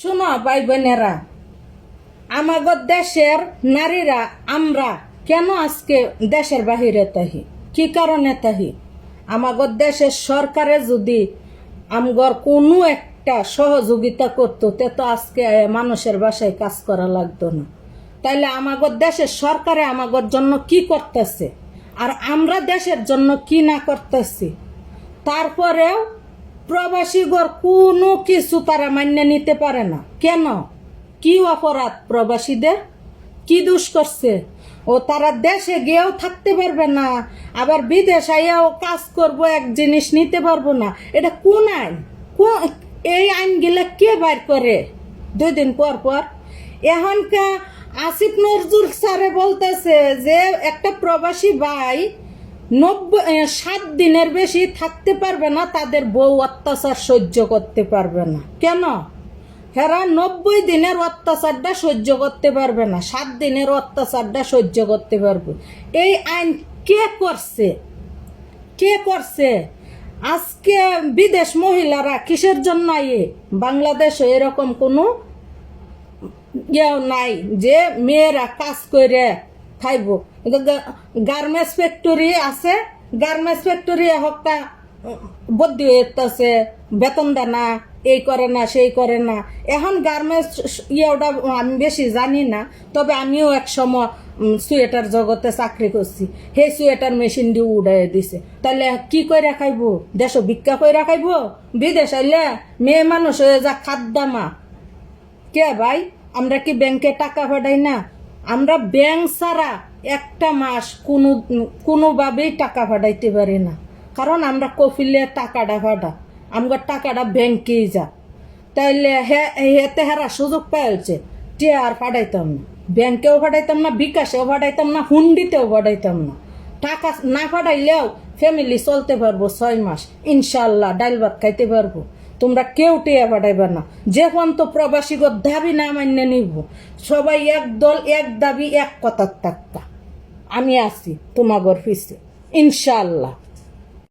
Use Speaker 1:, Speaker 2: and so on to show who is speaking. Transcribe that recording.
Speaker 1: শোনো, ভাই বোনেরা আমাগর দেশের নারীরা, আমরা কেন আজকে দেশের বাহিরে তাহি? কি কারণে তাহি? আমাদের দেশের সরকারে যদি আমগর কোনো একটা সহযোগিতা করতো, তে তো আজকে মানুষের বাসায় কাজ করা লাগতো না। তাইলে আমাগর দেশের সরকারে আমাগর জন্য কি করতেছে? আর আমরা দেশের জন্য কি না করতেছি? তারপরেও প্রবাসীগর কোনো কিছু তারা মান্য নিতে পারে না। কেন? কি অপরাধ প্রবাসীদের? কি দুষ করছে? ও তারা দেশে গিয়েও থাকতে পারবে না, আবার বিদেশ আইয়াও কাজ করব, এক জিনিস নিতে পারব না। এটা কোন আইন? কোন এই আইনগুলা কে বাইর করে? দুই দিন পর পর। এখনকার আসিফ নজরুল স্যারে বলতেছে যে, একটা প্রবাসী ভাই নব্বই সাত দিনের বেশি থাকতে পারবে না, তাদের বউ অত্যাচার সহ্য করতে পারবে না। কেন? হেরা নব্বই দিনের অত্যাচারটা সহ্য করতে পারবে না, সাত দিনের অত্যাচারটা সহ্য করতে পারবে। এই আইন কে করছে? কে করছে? আজকে বিদেশ মহিলারা কিসের জন্য আইয়ে বাংলাদেশে এরকম কোনো ইয়েও নাই যে মেয়েরা কাজ করে খাইব। গার্মেন্টস ফ্যাক্টরি আছে, গার্মেন্টস ফ্যাক্টরি হকটা বদ্ধি হইতেছে বেতন দেয় না, এই করে না, সেই করে না। এখন গার্মেন্টস ইয়েটা আমি বেশি জানি না, তবে আমিও এক সময় সোয়েটার জগতে চাকরি করছি। সেই সোয়েটার মেশিন দিয়ে উড়াই দিছে। তাহলে কি করে খাইব? দেশ ভিক্ষা করে খাইব? বিদেশ আইলে মেয়ে মানুষ হয়ে যা খাদ্দামা। কে ভাই? আমরা কি ব্যাংকে টাকা পাঠাই না? আমরা ব্যাংক ছাড়া একটা মাস কোনো, কোনোভাবেই টাকা পাঠাইতে পারি না। কারণ আমরা কফিলে টাকাটা পাঠা আমার টাকাটা ব্যাংকেই যা। তাইলে হেতে হারা সুযোগ পাইছে টিয়া আর পাঠাইতাম না। ব্যাংকেও পাঠাইতাম না, বিকাশেও পাঠাইতাম না, হুন্ডিতেও পাঠাইতাম না। টাকা না পাঠাইলেও ফ্যামিলি চলতে পারব ছয় মাস ইনশাল্লাহ ডাইল ভাত খাইতে পারব। তোমরা কেউ টিয়া বাড়াইবা না। যে তো প্রবাসীগত দাবি না মান্য নিব, সবাই এক দল, এক দাবি, এক কথার থাকতা আমি আছি তোমাগর পিছে ইনশাল্লাহ